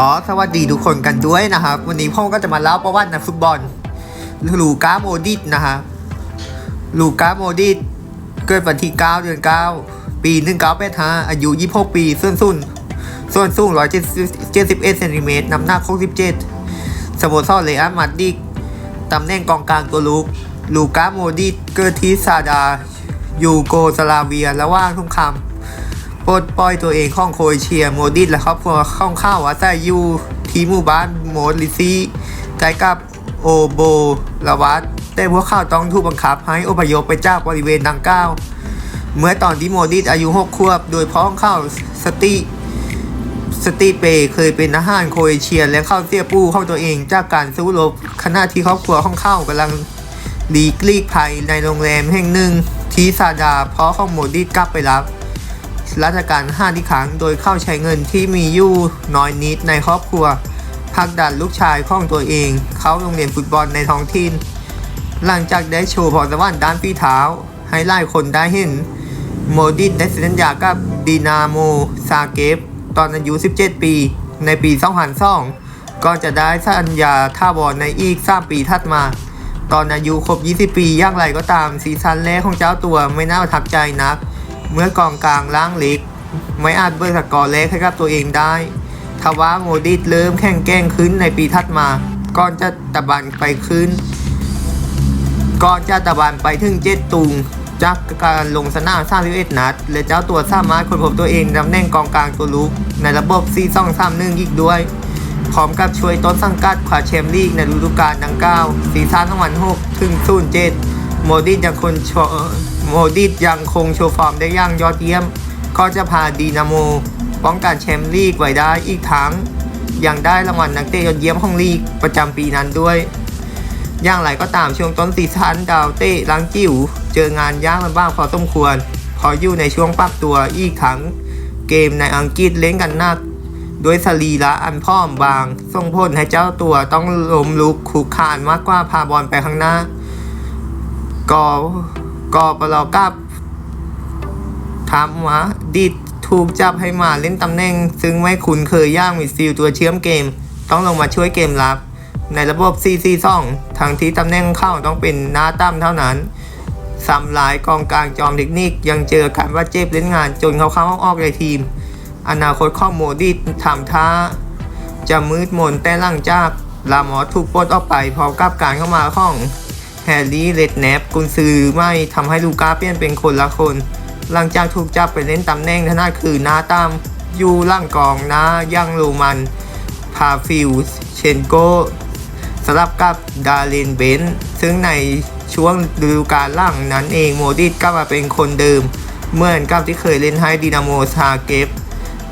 ขอสวัสดีทุกคนกันด้วยนะครับ วันนี้พ่อก็จะมาเล่าประวัตินักฟุตบอล ลูก้าโมดิตนะฮะลูก้าโมดิตเกิดวันที่ 9 เดือน 9 ปี 1985อายุ 26 ปีส่วนสูงส่วนสูง 171เซนติเมตรน้ำหนัก67สโมสรเรอัลมาดริดตำแหน่งกองกลางตัวลุก ลูก้าโมดิตเกิดที่ซาดา ยูโกสลาเวียระหว่างสงคราม ปลดปล่อยตัวเองข้องโครเชียโมดิสและครอบครัวข้องข้าวอาศัยอยู่ที่หมู่บ้านโมดลิซีใกล้กับโอโบลาวัตแต่พวกเขาวต้องถูกบังคับให้อพยพไปจากบริเวณดังกล่าวเมื่อตอนที่โมดิสอายุ6ขวบ โดยพ้องเข้าสติสติเปเคยเป็นทหารโครเอเชียและเข้าเสียปู้เข้าตัวเองจากการสู้รบขณะที่ครอบครัวของเข้ากำลังหลีกลีกภัยในโรงแรมแห่งหนึ่งที่ซาดาเพราะของโมดิสกลับไปรับ ราชการ5ที่ครั้งโดยเข้าใช้เงินที่มีอยู่น้อยนิดในครอบครัวผลักดันลูกชายของตัวเอง เข้าโรงเรียนฟุตบอลในท้องถิ่นหลังจากได้โชว์พรสวรรค์ด้านฝีเท้า ให้หลายคนได้เห็น โมดิสได้เซ็นสัญญากับดีนาโมซาเกฟ ตอนอายุ 17 ปี ในปี 2002 ก็จะได้สัญญาท่าวอนในอีก 3 ปีถัดมา ตอนอายุครบ 20 ปีอย่างไรก็ตามซีซั่นแรกของเจ้าตัวไม่น่าประทับใจนัก เมื่อกองกลางล่างเล็กไม่อาจเบิกสกอร์เล็กให้กับตัวเองได้ทว่าโมดิสเริ่มแข่งแก่งขึ้นในปีถัดมา ก่อนจะตะบันไปขึ้น ก่อนจะตะบันไปถึงเจ็ดตุงจากการลงสนาม31นัด และเจ้าตัวสามารถค้นพบตัวเองตำแหน่งกองกลางตัวลุก ในระบบ4-2-3-1อีกด้วย พร้อมกับช่วยต้นสังกัดคว้าแชมป์ลีกในฤดูกาลดังกล่าวซีซั่น2006ถึง07 โมดิสยังคงโชว์โมดิสยังคงโชว์ฟอร์มได้ย่างยอดเยี่ยม ก็จะพาดีนาโมป้องกันแชมป์ลีกไว้ได้อีกทั้งยังได้รางวัลนักเตะยอดเยี่ยมของลีกประจำปีนั้นด้วย อย่างไรก็ตามช่วงต้นซีซั่นดาวเต้ลังจิ๋วเจองานยากลำบากพอสมควร พออยู่ในช่วงปรับตัวอีกทั้งเกมในอังกฤษเล่นกันหนักด้วยสรีระอันพร้อมบาง ส่งผลให้เจ้าตัวต้องล้มลุกคุกคานมากกว่าพาบอลไปข้างหน้า ก็ก็ปลอกับทำว่าดิดถูกจับให้มาเล่นตำแหน่ง ซึ่งไม่คุ้นเคยย่างมิดฟิลตัวเชื่อมเกม ต้องลงมาช่วยเกมรับ ในระบบ 4-4-2ทางที่ตำแหน่งเข้าต้องเป็นหน้าตั้มเท่านั้นซ้ำหลายกองกลางจอมเทคนิคยังเจอการว่าเจ็บเล่นงานจนเขาเข้าออกในทีม อนาคตข้อโมดิทำท่า จะมืดมนแต่หลังจากลามอสถูกปลดออกไปพร้อมกับการเข้ามาของ แฮร์รี่เลดแนปกุนซือไม่ทำให้ลูก้าเปลี่ยนเป็นคนละคน หลังจากถูกจับไปเล่นตำแหน่งทนาคือหน้าตามยูล่างกองน้าย่างโรมันพาฟิลส์เชนโกสลับกับดารินเบนซ์ซึ่งในช่วงฤดูกาลล่างนั้นเองโมดิสก็มาเป็นคนเดิม เหมือนกับที่เคยเล่นให้ดินาโมซาเกฟ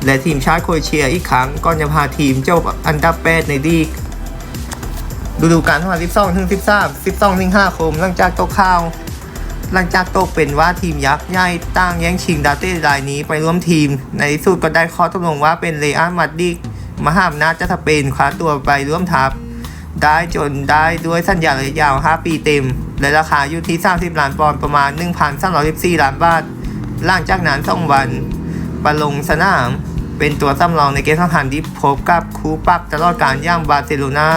และทีมชาติโครเอเชียอีกครั้งก่อนจะพาทีมเจ้าอันดับ8ในลีก ฤดูกาล2012ถึง13 12สิงหาคม หลังจากตกข่าว หลังจากตกเป็นว่าทีมยักษ์ใหญ่ตั้งแย่งชิงดาวเต้รายนี้ไปร่วมทีม ในที่สุดก็ได้ข้อตกลงว่าเป็นเรอัลมาดริดมหาอำนาจจะสเปนคว้าตัวไปร่วมทัพ ได้จนได้ด้วยสัญญาระยะยาว 5 ปีเต็ม และราคาอยู่ที่ 30 ล้านปอนด์ประมาณ 1,314 ล้านบาทหลังจากนั้น2วันประลงสนาม เป็นตัวสำรองในเกมสำคัญที่พบกับคู่ปรับตลอดการย่างบาร์เซโลนา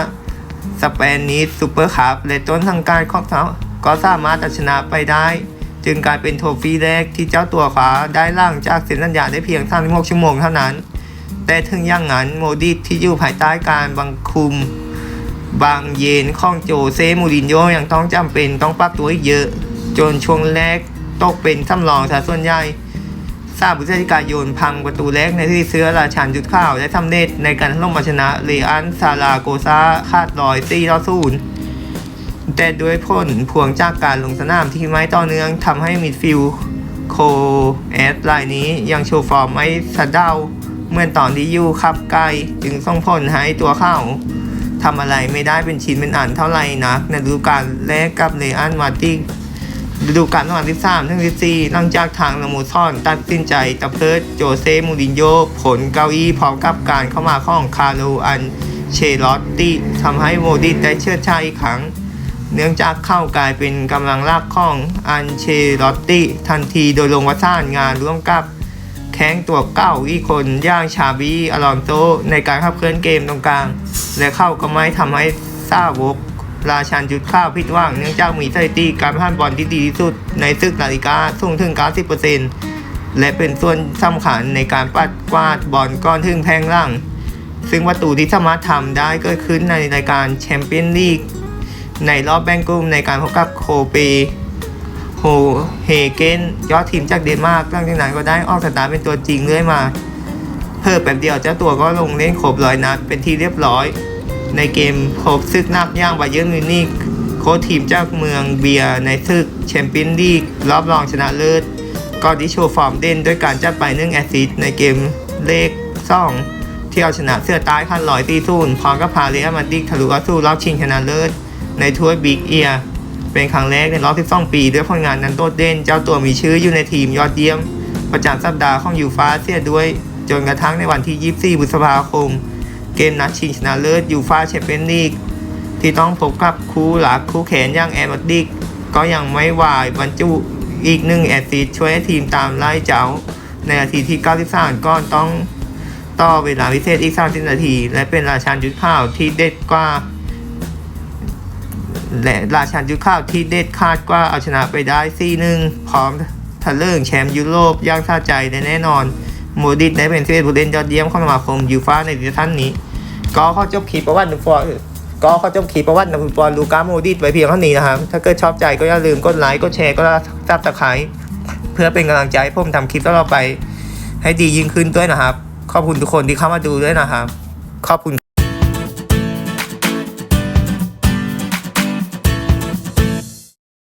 สเปนนิสซูเปอร์คัพและต้นทางการของเขาก็สามารถชนะไปได้ จึงกลายเป็นโทฟี่แรกที่เจ้าตัวขวาได้ล่างจากเซ็นสัญญาได้เพียง36ชั่วโมงเท่านั้น แต่ถึงอย่างนั้นโมดิสที่อยู่ภายใต้การบังคุม บางเยนของโจเซมูรินโญ่ยังต้องจำเป็นต้องปรับตัวเยอะ จนช่วงแรกตกเป็นสำรองซะส่วนใหญ่ ทราบพฤศจิกายนพังประตูแรกในที่เสื้อราชันจุดข้าว และสำเร็จในการลงมาชนะเรอันซาลาโกซาคาดลอยตีต่อศูนแต่ด้วยผลพวงจากการลงสนามที่ไม่ต่อเนื่องทำให้มิดฟิลโคแอดรายนี้ยังโชว์ฟอร์มไม่สะเดาเมื่อตอนที่อยู่ขับไกลจึงส่งผลให้ตัวเข้าทำอะไรไม่ได้เป็นชิ้นเป็นอันเท่าไหร่นะในฤดูกาลแรกกับเรอัลมาดริด ฤดูกาลที่สามถึงที่สี่หลังจากทางลามูซอน ตัดสินใจตะเพิดโจเซมูรินโญ่ผลเก้าอี้พร้อมกับการเข้ามาของคาร์โลอันเชลอตติทำให้โมดิสได้เชิดชายอีกครั้ง เนื่องจากเข้ากลายเป็นกำลังลากของอันเชลอตติทันทีโดยลงวัฒานงานร่วมกับแข้งตัวเก้าอีกคนย่างชาบีอลอนโซในการขับเคลื่อนเกมตรงกลาง และเข้าก็ไม่ทำให้ซาวก ราชันจุดข้าวผิดหวังเนื่องจากมีสถิติการผ่านบอลที่ดีที่สุดในซึกนาฬิกาสูงถึง 90%และเป็นส่วนสำคัญในการปัดกวาดบอลก้อนถึงแพงล่าง ซึ่งประตูที่สามารถทำได้เกิดขึ้นในรายการแชมเปี้ยนลีกในรอบแบ่งกลุ่มในการพบกับโคเปโฮเฮเกนยอดทีมจากเดนมาร์กหลังจากนั้นก็ได้ออกสตาร์เป็นตัวจริงเรื่อยมา เพิ่มแป๊บเดียวเจ้าตัวก็ลงเล่นครบร้อยนัดเป็นที่เรียบร้อย ในเกมพบซึกนักย่างบาเยิร์นมิวนิกโค้ชทีมจากเมืองเบียร์ในซึกแชมเปี้ยนลีกรอบรองชนะเลิศก่อนที่โชว์ฟอร์มเด่นด้วยการจัดไปหนึ่งแอสซิสในเกมเลข2ที่เอาชนะเสื้อใต้ขั้นลอยตีศูนย์พร้อมกับพาเรอัลมาดริดทะลุเข้าสู่รอบชิงชนะเลิศในถ้วยบิ๊กเอียเป็นครั้งแรกในรอบ 12 ปี ด้วยผลงานนั้นโดดเด่น เจ้าตัวมีชื่ออยู่ในทีมยอดเยี่ยม ประจำสัปดาห์ของยูฟาเสียด้วย จนกระทั่งในวันที่ 24พฤษภาคม เกมนัดชิงชนะเลิศยูฟาแชมเปี้ยนลีกที่ต้องพบกับคู่หลักคู่แขนอย่างแอร์มาดริดก็ยังไม่วายบรรจุอีกหนึ่งแอสซิสต์ช่วยให้ทีมตามไล่เจ้า ในนาทีที่ 93ก่อนต้องต่อเวลาพิเศษอีก 30 นาที และเป็นราชันยุทธข้าวที่เด็ดกว่า และราชันยุทธข้าวที่เด็ดขาดกว่าเอาชนะไปได้4 1พร้อมทะเลิงแชมป์ยุโรปย่างท่าใจแน่นอน โมดิตได้เป็นเซผู้เล่นยอดเยี่ยมของสมาคมยูฟ่าในซีซั่นนี้ ก็เข้าจบคลิปประวัตินักฟุตบอก็เข้าจบคลิปประวัตินักฟุตบอลลูก้าโมดิตไว้เพียงเท่านี้นะครับ ถ้าเกิดชอบใจก็อย่าลืมกดไลค์กดแชร์ก็ซับสไครต์เพื่อเป็นกำลังใจให้ผมทำคลิปต่อไป ให้ดียิ่งขึ้นด้วยนะครับ ขอบคุณทุกคนที่เข้ามาดูด้วยนะครับ ขอบคุณ